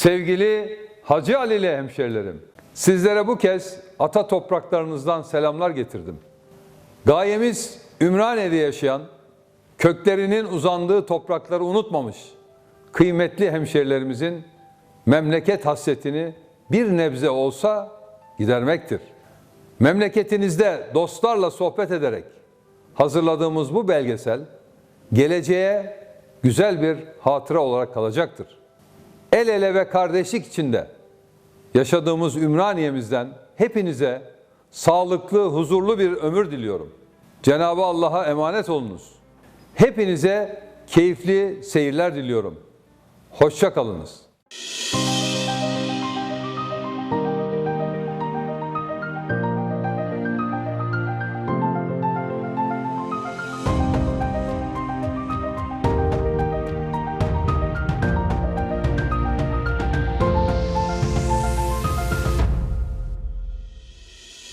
Sevgili Hacı Alili hemşerilerim, sizlere bu kez ata topraklarınızdan selamlar getirdim. Gayemiz Ümraniye'de yaşayan, köklerinin uzandığı toprakları unutmamış kıymetli hemşerilerimizin memleket hasretini bir nebze olsa gidermektir. Memleketinizde dostlarla sohbet ederek hazırladığımız bu belgesel geleceğe güzel bir hatıra olarak kalacaktır. El ele ve kardeşlik içinde yaşadığımız Ümraniye'mizden hepinize sağlıklı, huzurlu bir ömür diliyorum. Cenabı Allah'a emanet olunuz. Hepinize keyifli seyirler diliyorum. Hoşça kalınız.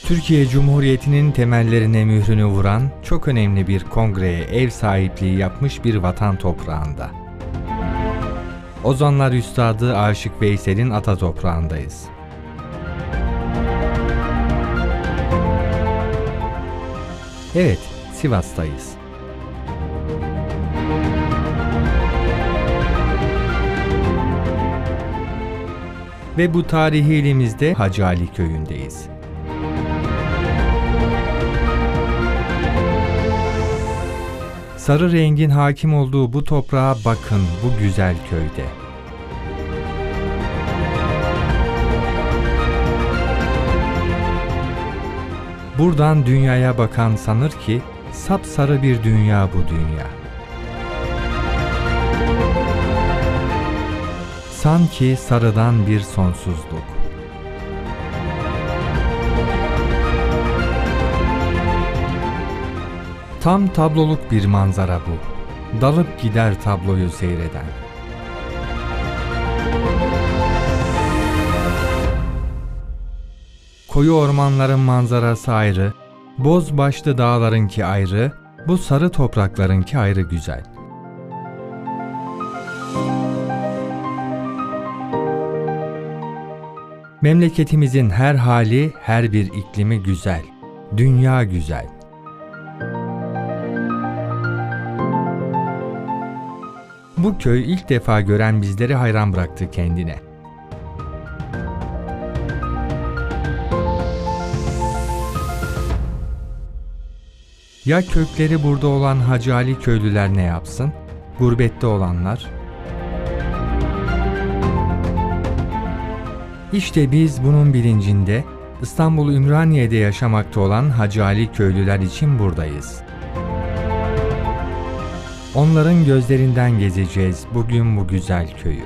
Türkiye Cumhuriyeti'nin temellerine mührünü vuran çok önemli bir kongreye ev sahipliği yapmış bir vatan toprağında. Ozanlar Üstadı Aşık Veysel'in ata toprağındayız. Evet, Sivas'tayız. Ve bu tarihi ilimizde Hacı Ali köyündeyiz. Sarı rengin hakim olduğu bu toprağa bakın bu güzel köyde. Buradan dünyaya bakan sanır ki sapsarı bir dünya bu dünya. Sanki sarıdan bir sonsuzluk. Tam tabloluk bir manzara bu. Dalıp gider tabloyu seyreden. Koyu ormanların manzarası ayrı, boz başlı dağlarınki ayrı, bu sarı topraklarınki ayrı güzel. Memleketimizin her hali, her bir iklimi güzel. Dünya güzel. Bu köy ilk defa gören bizleri hayran bıraktı kendine. Ya kökleri burada olan Hacı Ali köylüler ne yapsın? Gurbette olanlar? İşte biz bunun bilincinde İstanbul Ümraniye'de yaşamakta olan Hacı Ali köylüler için buradayız. Onların gözlerinden gezeceğiz bugün bu güzel köyü.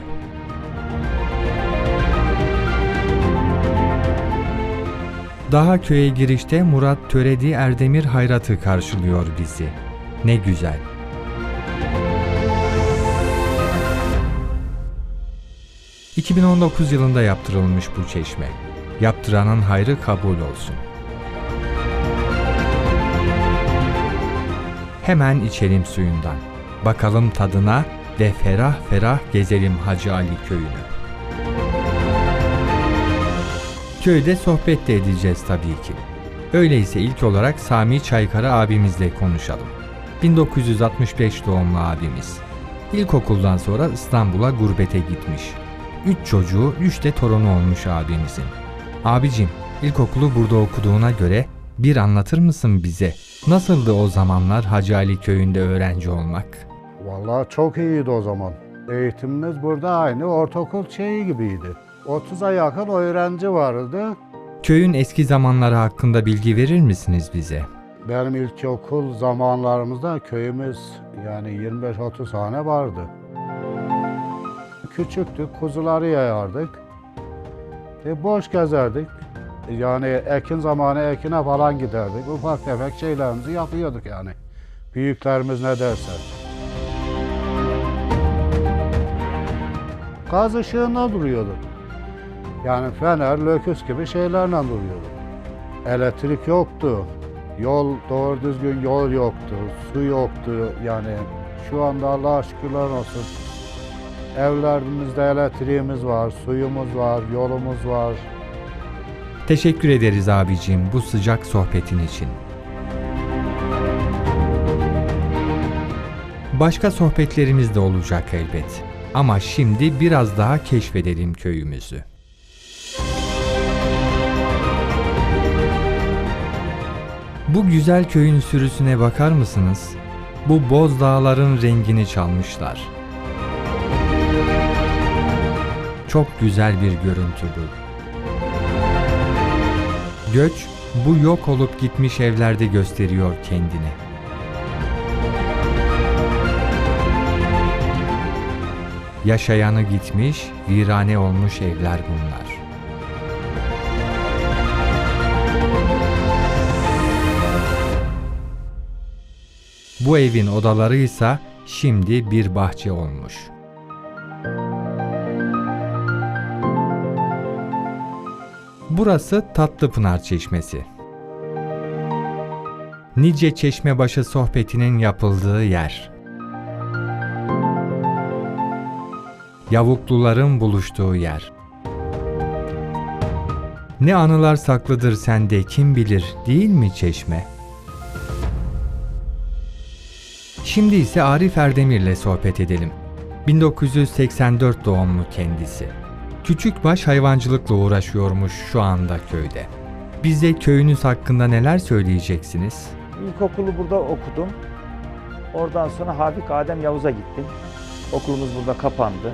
Daha köye girişte Murat Töredi Erdemir Hayrat'ı karşılıyor bizi. Ne güzel. ...2019 yılında yaptırılmış bu çeşme. Yaptıranın hayrı kabul olsun. Hemen içelim suyundan. Bakalım tadına ve ferah ferah gezelim Hacı Ali köyünü. Köyde sohbet de edeceğiz tabii ki. Öyleyse ilk olarak Sami Çaykara abimizle konuşalım. 1965 doğumlu abimiz. İlkokuldan sonra İstanbul'a gurbete gitmiş. Üç çocuğu, üç de torunu olmuş abimizin. Abicim, ilkokulu burada okuduğuna göre bir anlatır mısın bize? Nasıldı o zamanlar Hacı Ali köyünde öğrenci olmak? Vallahi çok iyiydi o zaman. Eğitimimiz burada aynı ortaokul şeyi gibiydi. 30'a yakın öğrenci vardı. Köyün eski zamanları hakkında bilgi verir misiniz bize? Benim ilkokul zamanlarımızda köyümüz yani 25-30 tane vardı. Küçüktük, kuzuları yayardık. E, boş gezerdik. Yani ekin zamanı ekine falan giderdik. Ufak tefek şeylerimizi yapıyorduk yani. Büyüklerimiz ne derse. Gaz ışığında duruyorduk. Yani fener, löküs gibi şeylerle duruyorduk. Elektrik yoktu. Yol doğru düzgün yol yoktu. Su yoktu. Yani şu anda Allah'a şükürler olsun. Evlerimizde elektriğimiz var, suyumuz var, yolumuz var. Teşekkür ederiz abicim bu sıcak sohbetin için. Başka sohbetlerimiz de olacak elbet. Ama şimdi biraz daha keşfedelim köyümüzü. Bu güzel köyün sürüsüne bakar mısınız? Bu boz dağların rengini çalmışlar. Çok güzel bir görüntü bu. Göç bu yok olup gitmiş evlerde gösteriyor kendini. Yaşayanı gitmiş, virane olmuş evler bunlar. Bu evin odaları ise şimdi bir bahçe olmuş. Burası Tatlıpınar Çeşmesi. Nice Çeşmebaşı sohbetinin yapıldığı yer. Yavukluların buluştuğu yer. Ne anılar saklıdır sende kim bilir değil mi Çeşme? Şimdi ise Arif Erdemir'le sohbet edelim. 1984 doğumlu kendisi. Küçükbaş hayvancılıkla uğraşıyormuş şu anda köyde. Bize köyünüz hakkında neler söyleyeceksiniz? İlkokulu burada okudum. Oradan sonra Hafik Adem Yavuz'a gittim. Okulumuz burada kapandı.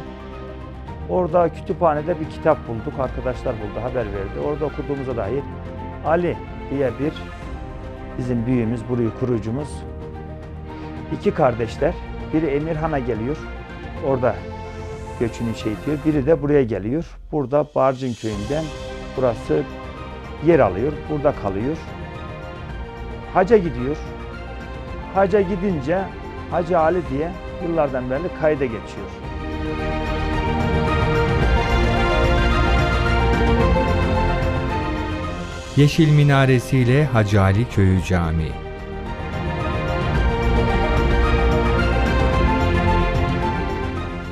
Orada kütüphanede bir kitap bulduk. Arkadaşlar buldu, haber verdi. Orada okuduğumuza dair Ali diye bir bizim büyüğümüz, burayı kurucumuz. İki kardeşler. Biri Emirhan'a geliyor. Orada göçünü şey ediyor. Biri de buraya geliyor. Burada Barcın köyünden burası yer alıyor. Burada kalıyor. Haca gidiyor. Haca gidince Hacı Ali diye yıllardan beri kayda geçiyor. Yeşil minaresiyle Hacı Ali Köyü Camii.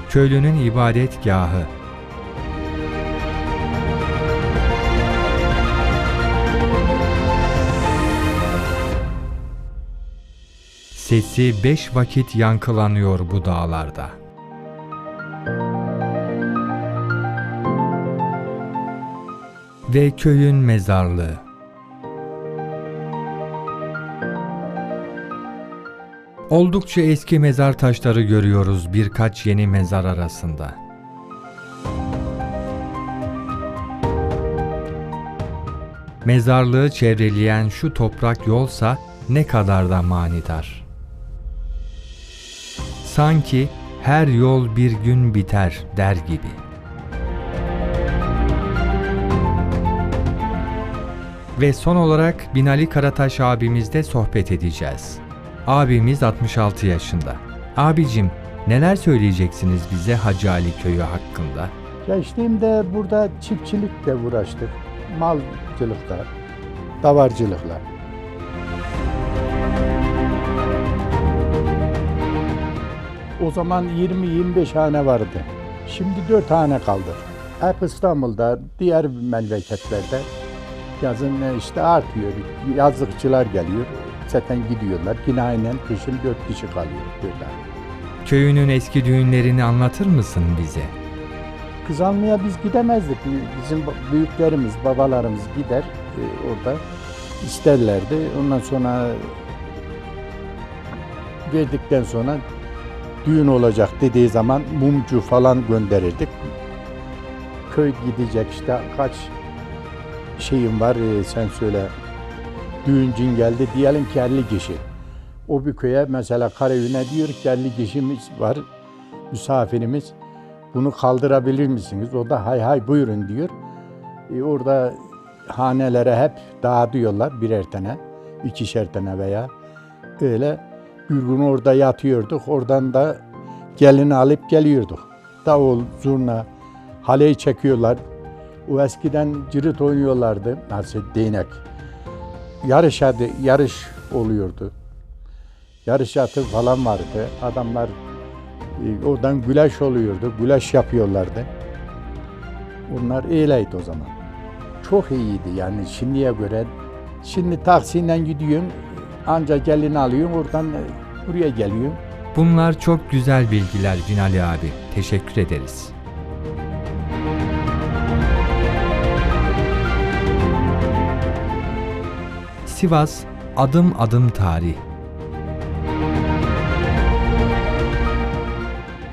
Köylünün ibadetgahı. Sesi beş vakit yankılanıyor bu dağlarda. Ve köyün mezarlığı. Oldukça eski mezar taşları görüyoruz birkaç yeni mezar arasında. Mezarlığı çevreleyen şu toprak yolsa ne kadar da manidar. Sanki her yol bir gün biter der gibi. Ve son olarak Binali Karataş abimizle sohbet edeceğiz. Abimiz 66 yaşında. Abicim neler söyleyeceksiniz bize Hacı Ali Köyü hakkında? Gençliğimde burada çiftçilikle uğraştık. Malcılıkla, davarcılıkla. O zaman 20-25 hane vardı. Şimdi 4 hane kaldı. Hep İstanbul'da, diğer memleketlerde yazın işte artıyor. Yazlıkçılar geliyor. Zaten gidiyorlar. Yine aynen kışın 4 kişi kalıyor burada. Köyünün eski düğünlerini anlatır mısın bize? Kız almaya biz gidemezdik. Bizim büyüklerimiz, babalarımız gider e, orada isterlerdi. Ondan sonra verdikten sonra düğün olacak dediği zaman mumcu falan gönderirdik. Köy gidecek işte kaç şeyim var e, sen söyle. Düğüncün geldi diyelim ki 50 kişi. O bir köye mesela Karayüne diyor ki 50 kişimiz var misafirimiz. Bunu kaldırabilir misiniz? O da hay hay buyurun diyor. E, orada hanelere hep dağıtıyorlar birer tane, ikişer tane veya öyle bir gün orada yatıyorduk. Oradan da gelini alıp geliyorduk. Davul, zurna, haleyi çekiyorlar. O eskiden cirit oynuyorlardı. Nasıl değnek. Yarış adı, yarış oluyordu. Yarış atı falan vardı. Adamlar E, Oradan güleş oluyordu. Güleş yapıyorlardı. Bunlar öyleydi o zaman. Çok iyiydi yani şimdiye göre. Şimdi taksiyle gidiyorum. Anca gelini alıyorum. Oradan e, buraya geliyorum. Bunlar çok güzel bilgiler Binali abi. Teşekkür ederiz. Sivas adım adım tarih.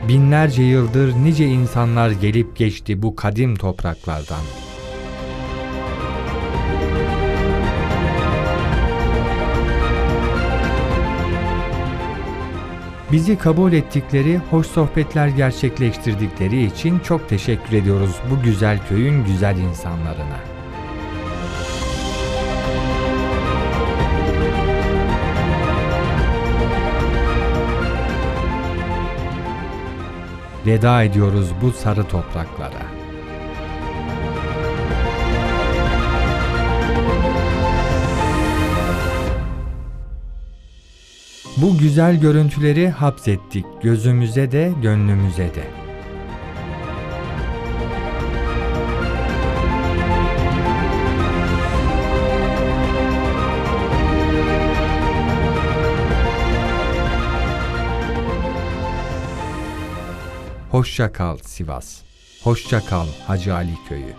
Binlerce yıldır nice insanlar gelip geçti bu kadim topraklardan. Bizi kabul ettikleri, hoş sohbetler gerçekleştirdikleri için çok teşekkür ediyoruz bu güzel köyün güzel insanlarına. Veda ediyoruz bu sarı topraklara. Bu güzel görüntüleri hapsettik gözümüze de gönlümüze de. Hoşça kal Sivas. Hoşça kal Hacı Ali Köyü.